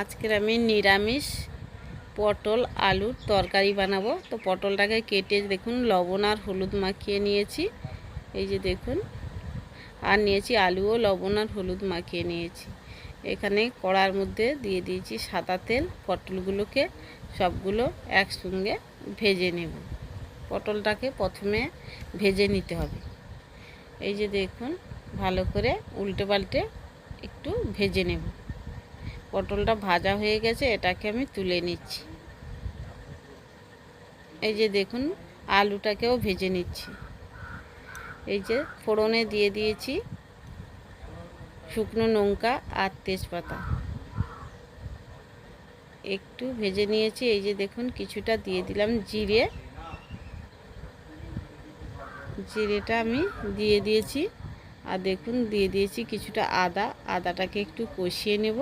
আজকের আমি নিরামিষ, পটল আলুর তরকারি বানাবো। তো পটলটাকে কেটে দেখুন, লবণ আর হলুদ মাখিয়ে নিয়েছি। এই যে দেখুন, আর নিয়েছি আলুও, লবণ আর হলুদ মাখিয়ে নিয়েছি। এখানে কড়ার মধ্যে দিয়ে দিয়েছি সাদা তেল। পটলগুলোকে সবগুলো একসঙ্গে ভেজে নেব। পটলটাকে প্রথমে ভেজে নিতে হবে। এই যে দেখুন, ভালো করে উল্টে পাল্টে একটু ভেজে নেব। পটলটা ভাজা হয়ে গেছে, এটাকে আমি তুলে নিচ্ছি। এই যে দেখুন, আলুটাকেও ভেজে নিচ্ছি। এই যে ফোড়নে দিয়ে দিয়েছি শুকনো লঙ্কা আর তেজপাতা। একটু ভেজে নিয়েছি, এই যে দেখুন, কিছুটা দিয়ে দিলাম জিরে। জিরেটা আমি দিয়ে দিয়েছি, আর দেখুন, দিয়ে দিয়েছি কিছুটা আদা। আদাটাকে একটু কষিয়ে নেব।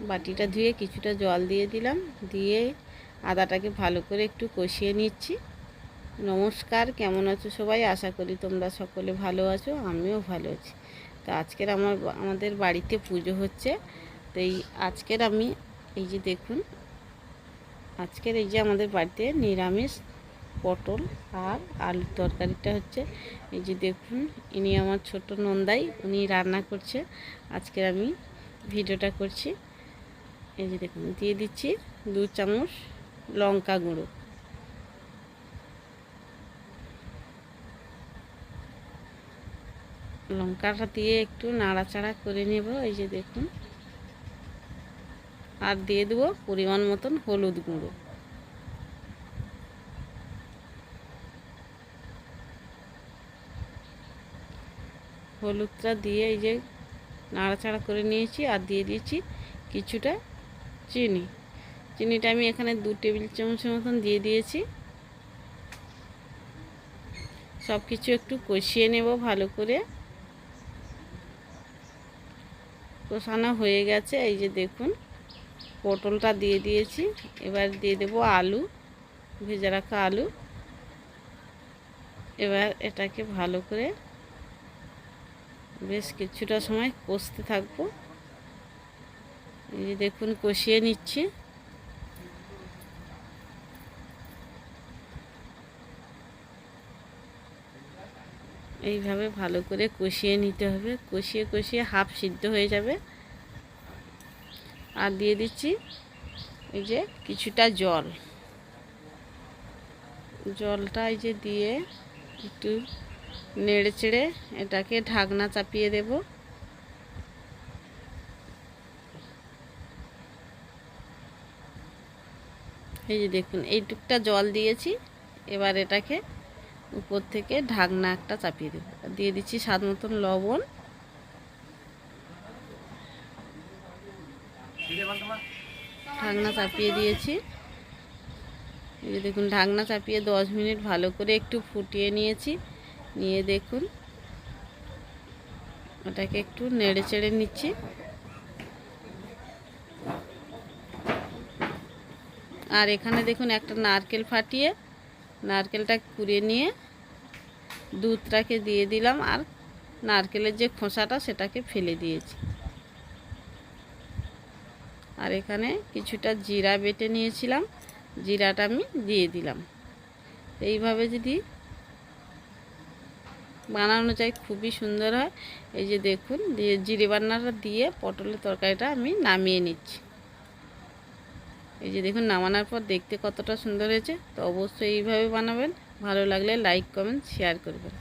বাটিটা ধুয়ে কিছুটা জল দিয়ে দিলাম। দিয়ে আদাটাকে ভালো করে একটু কষিয়ে নিচ্ছি। নমস্কার, কেমন আছো সবাই? আশা করি তোমরা সকলে ভালো আছো, আমিও ভালো আছি। তো আজকের আমার আমাদের বাড়িতে পুজো হচ্ছে। তো এই আজকের আমি, এই যে দেখুন, আজকের এই যে আমাদের বাড়িতে নিরামিষ পটল আর আলুর তরকারিটা হচ্ছে। এই যে দেখুন, ইনি আমার ছোট নন্দাই, উনি রান্না করছে। আজকের আমি ভিডিওটা করছি। এই যে দেখুন, দিয়ে দিচ্ছি দু চামচ লঙ্কা গুঁড়ো। লঙ্কাটা দিয়ে একটু নাড়াচাড়া করে নেব, এই যে দেখুন। আর দিয়ে দেবো পরিমাণ মতন হলুদ গুঁড়ো। হলুদটা দিয়ে এই যে নাড়াচাড়া করে নিয়েছি, আর দিয়ে দিয়েছি কিছুটা চিনি। চিনিটা আমি এখানে দু টেবিল চামচের মতন দিয়ে দিয়েছি। সব কিছু একটু কষিয়ে নেব ভালো করে। কষানো হয়ে গেছে, এই যে দেখুন, পটলটা দিয়ে দিয়েছি। এবার দিয়ে দেব আলু, ভেজে রাখা আলু। এবার এটাকে ভালো করে বেশ কিছুটা সময় কষতে থাকব। এই দেখুন, কষিয়ে নিচ্ছি। এইভাবে ভালো করে কষিয়ে নিতে হবে। কষিয়ে কষিয়ে হাফ সিদ্ধ হয়ে যাবে। আর দিয়ে দিচ্ছি এই যে কিছুটা জল। জলটা এই যে দিয়ে একটু নেড়ে চেড়ে এটাকে ঢাকনা চাপিয়ে দেব। এই যে দেখুন এইটুকটা জল দিয়েছি। এবার এটাকে উপর থেকে ঢাকনা একটা চাপিয়ে দেব। দিয়ে দিচ্ছি স্বাদ মতন লবণ। ঢাকনা চাপিয়ে দিয়েছি। এই দেখুন, ঢাকনা চাপিয়ে দশ মিনিট ভালো করে একটু ফুটিয়ে নিয়েছি। নিয়ে দেখুন, ওটাকে একটু নেড়ে চেড়ে নিচ্ছি। আর এখানে দেখুন একটা নারকেল ফাটিয়ে নারকেলটা কুড়িয়ে নিয়ে দুধটাকে দিয়ে দিলাম আর নারকেলের যে খোসাটা সেটাকে ফেলে দিয়েছি। আর এখানে কিছুটা জিরা বেটে নিয়েছিলাম, জিরাটা আমি দিয়ে দিলাম। এইভাবে যদি বানানো যায় খুবই সুন্দর হয়। এই যে দেখুন, দিয়ে জিরে বান্নাটা দিয়ে পটলের তরকারিটা আমি নামিয়ে নিচ্ছি। এই যে দেখুন, নামানোর পর দেখতে কতটা সুন্দর হয়েছে, তো অবশ্যই এইভাবে বানাবেন। ভালো লাগলে লাইক কমেন্ট শেয়ার করবেন।